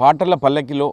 పాటల పల్లకిలో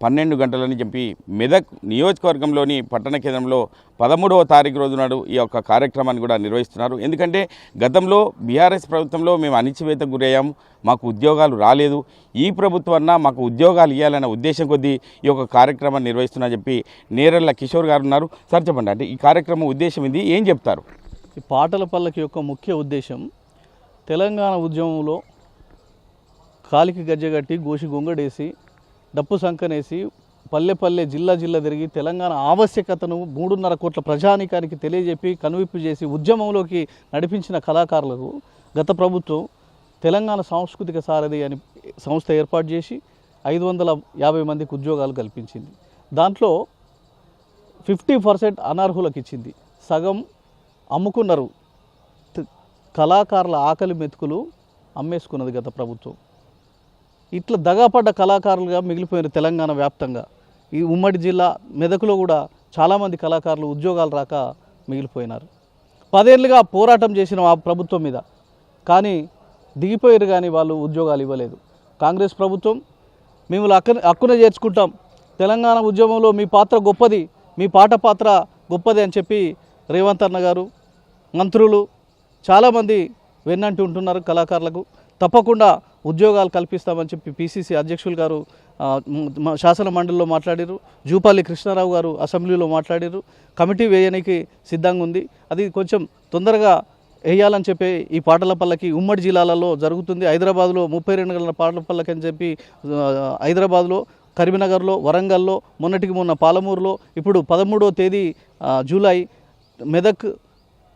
పన్నెండు గంటలని చెప్పి మెదక్ నియోజకవర్గంలోని పట్టణ కేంద్రంలో పదమూడవ తారీఖు రోజు నాడు ఈ యొక్క కార్యక్రమాన్ని కూడా నిర్వహిస్తున్నారు. ఎందుకంటే గతంలో బీఆర్ఎస్ ప్రభుత్వంలో మేము అణిచివేతకు గురయ్యాము. మాకు ఉద్యోగాలు రాలేదు. ఈ ప్రభుత్వం మాకు ఉద్యోగాలు ఇవ్వాలనే ఉద్దేశం కొద్దీ ఈ యొక్క కార్యక్రమాన్ని నిర్వహిస్తున్నా చెప్పి నేరల్ల కిషోర్ గారు ఉన్నారు. సార్ చెప్పండి అంటే ఈ కార్యక్రమం ఉద్దేశం ఇది ఏం చెప్తారు? ఈ పాటల పల్లకి యొక్క ముఖ్య ఉద్దేశం తెలంగాణ ఉద్యమంలో కాలికి గజ్జగట్టి గోసి గొంగడేసి డప్పు సంకనేసి పల్లె పల్లె జిల్లా జిల్లా తిరిగి తెలంగాణ ఆవశ్యకతను మూడున్నర కోట్ల ప్రజానీకానికి తెలియజెప్పి కనువిప్పు చేసి ఉద్యమంలోకి నడిపించిన కళాకారులకు గత ప్రభుత్వం తెలంగాణ సాంస్కృతిక సారథి అని సంస్థ ఏర్పాటు చేసి ఐదు వందల యాభై మందికి ఉద్యోగాలు కల్పించింది. దాంట్లో ఫిఫ్టీ పర్సెంట్ అనర్హులకు ఇచ్చింది సగం అమ్ముకున్నారు. కళాకారుల ఆకలి మెతుకులు అమ్మేసుకున్నది గత ప్రభుత్వం. ఇట్లా దగాపడ్డ కళాకారులుగా మిగిలిపోయిన తెలంగాణ వ్యాప్తంగా ఈ ఉమ్మడి జిల్లా మెదకులో కూడా చాలామంది కళాకారులు ఉద్యోగాలు రాక మిగిలిపోయినారు. పదేళ్ళుగా పోరాటం చేసిన ఆ ప్రభుత్వం మీద. కానీ దిగిపోయారు కానీ వాళ్ళు ఉద్యోగాలు ఇవ్వలేదు. కాంగ్రెస్ ప్రభుత్వం మేము అక్క అక్కున చేర్చుకుంటాం. తెలంగాణ ఉద్యమంలో మీ పాత్ర గొప్పది మీ పాట పాత్ర గొప్పది అని చెప్పి రేవంత్ అన్న గారు మంత్రులు చాలామంది వెన్నంటి ఉంటున్నారు కళాకారులకు. తప్పకుండా ఉద్యోగాలు కల్పిస్తామని చెప్పి పిసిసి అధ్యక్షులు గారు శాసన మండలిలో మాట్లాడారు. జూపాలి కృష్ణారావు గారు అసెంబ్లీలో మాట్లాడారు. కమిటీ వేయడానికి సిద్ధంగా ఉంది. అది కొంచెం తొందరగా వేయాలని చెప్పి ఈ పాటల పల్లకి ఉమ్మడి జిల్లాలలో జరుగుతుంది. హైదరాబాద్లో ముప్పై రెండు గల పాటల పల్లకి అని చెప్పి హైదరాబాద్లో కరీంనగర్లో వరంగల్లో మొన్నటికి మొన్న పాలమూరులో ఇప్పుడు పదమూడో తేదీ జూలై మెదక్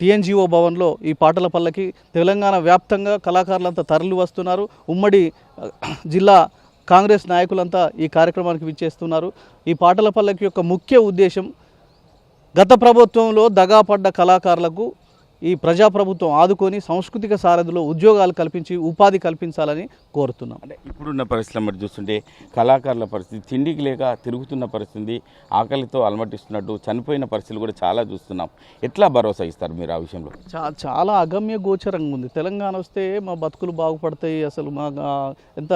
టీఎన్జిఓ భవన్లో ఈ పాటల పల్లకి తెలంగాణ వ్యాప్తంగా కళాకారులంతా తరలి వస్తున్నారు. ఉమ్మడి జిల్లా కాంగ్రెస్ నాయకులంతా ఈ కార్యక్రమానికి విచ్చేస్తున్నారు. ఈ పాటల పల్లకి యొక్క ముఖ్య ఉద్దేశం గత ప్రభుత్వంలో దగాపడ్డ కళాకారులకు ఈ ప్రజాప్రభుత్వం ఆదుకొని సాంస్కృతిక సారథిలో ఉద్యోగాలు కల్పించి ఉపాధి కల్పించాలని కోరుతున్నాం. అంటే ఇప్పుడున్న పరిస్థితులు మరి చూస్తుంటే కళాకారుల పరిస్థితి తిండికి లేక తిరుగుతున్న పరిస్థితి ఆకలితో అలమటిస్తున్నట్టు చనిపోయిన పరిస్థితులు కూడా చాలా చూస్తున్నాం. ఎట్లా భరోసా ఇస్తారు మీరు ఆ విషయంలో? చాలా అగమ్య గోచరంగా ఉంది. తెలంగాణ వస్తే మా బతుకులు బాగుపడతాయి అసలు మా ఎంత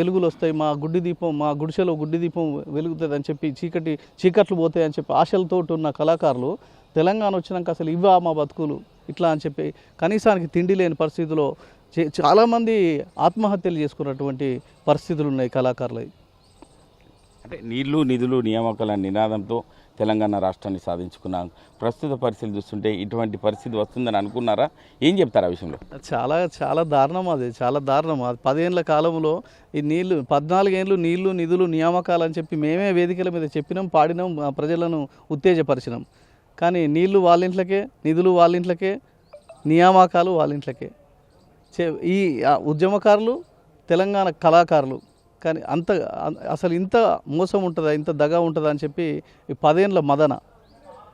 వెలుగులు వస్తాయి మా గుడ్డి దీపం మా గుడిసెలో గుడ్డి దీపం వెలుగుతుంది అని చెప్పి చీకటి చీకట్లు పోతాయి అని చెప్పి ఆశలతో ఉన్న కళాకారులు తెలంగాణ వచ్చినాక అసలు ఇవా మా బతుకులు ఇట్లా అని చెప్పి కనీసానికి తిండి లేని పరిస్థితిలో చే- చాలామంది ఆత్మహత్యలు చేసుకున్నటువంటి పరిస్థితులు ఉన్నాయి కళాకారులు. అంటే నీళ్ళు నిధులు నియామకాల నినాదంతో తెలంగాణ రాష్ట్రాన్ని సాధించుకున్నాం. ప్రస్తుత పరిస్థితులు చూస్తుంటే ఇటువంటి పరిస్థితి వస్తుందని అనుకున్నారా? ఏం చెప్తారు ఆ విషయంలో? చాలా చాలా దారుణం అది చాలా దారుణం. అది పదేళ్ళ కాలంలో ఈ నీళ్ళు పద్నాలుగేళ్ళు నీళ్ళు నిధులు నియామకాలు అని చెప్పి మేమే వేదికల మీద చెప్పినాం పాడినాం ప్రజలను ఉత్తేజపరిచినాం. కానీ నీళ్ళు వాళ్ళింట్లకే నిధులు వాళ్ళింట్లకే నియామకాలు వాళ్ళ ఇంట్లకే చే- ఈ ఉద్యమకారులు తెలంగాణ కళాకారులు కానీ అంత అసలు ఇంత మోసం ఉంటుందా ఇంత దగ ఉంటుందా అని చెప్పి ఈ పదేండ్ల మదన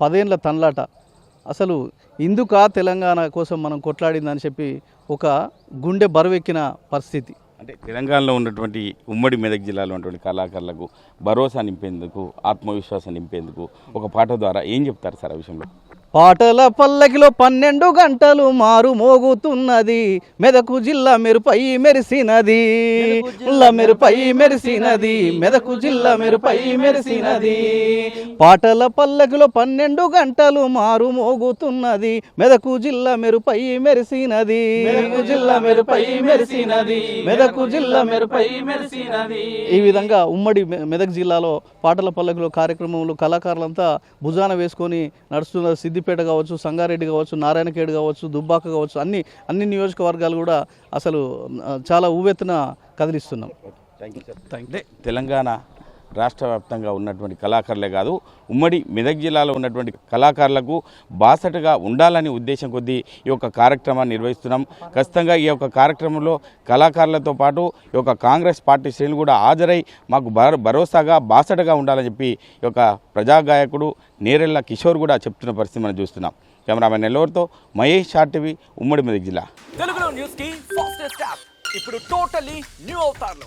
పదేండ్ల తన్లాట. అసలు ఇందుకా తెలంగాణ కోసం మనం కొట్లాడిందని చెప్పి ఒక గుండె బరువెక్కిన పరిస్థితి. అంటే తెలంగాణలో ఉన్నటువంటి ఉమ్మడి మెదక్ జిల్లాలో ఉన్నటువంటి కళాకారులకు భరోసా నింపేందుకు ఆత్మవిశ్వాసం నింపేందుకు ఒక పాట ద్వారా ఏం చెప్తారు సార్ ఆ విషయంలో? పాటల పల్లకిలో పన్నెండు గంటలు మారు మోగుతున్నది. మెదకు జిల్లా మెరుపై మెరిసినది. జిల్లా మెరుపై మెరిసినది. మెదకు జిల్లా మెరుపై మెరిసినది. పాటల పల్లకిలో పన్నెండు గంటలు మారు మోగుతున్నది. మెదకు జిల్లా మెరుపై మెరిసినది. మెదకు జిల్లా మెరుపై మెరిసినది. మెదకు జిల్లా మెరుపై మెరిసినది. ఈ విధంగా ఉమ్మడి మెదక్ జిల్లాలో పాటల పల్లకిలో కార్యక్రమంలో కళాకారులంతా భుజాన వేసుకొని నడుస్తున్న సిద్దిపేట కావచ్చు సంగారెడ్డి కావచ్చు నారాయణఖేడ్ కావచ్చు దుబ్బాక కావచ్చు అన్ని అన్ని నియోజకవర్గాలు కూడా అసలు చాలా ఊవెత్తున కదిలిస్తున్నాం. తెలంగాణ రాష్ట్ర వ్యాప్తంగా ఉన్నటువంటి కళాకారులే కాదు ఉమ్మడి మెదక్ జిల్లాలో ఉన్నటువంటి కళాకారులకు బాసటగా ఉండాలని ఉద్దేశం కొద్దీ ఈ యొక్క కార్యక్రమాన్ని నిర్వహిస్తున్నాం. ఖచ్చితంగా ఈ యొక్క కార్యక్రమంలో కళాకారులతో పాటు ఈ యొక్క కాంగ్రెస్ పార్టీ శ్రేణులు కూడా హాజరై మాకు భరోసాగా బాసటగా ఉండాలని చెప్పి ఈ యొక్క ప్రజాగాయకుడు నేరెళ్ళ కిషోర్ కూడా చెప్తున్న పరిస్థితి మనం చూస్తున్నాం. కెమెరామెన్ నెల్లూరుతో మహేష్ టీవీ ఉమ్మడి మెదక్ జిల్లా. తెలుగులో న్యూస్కి ఫాస్టెస్ట్ యాప్. ఇప్పుడు టోటలీ న్యూ అవుతారులో.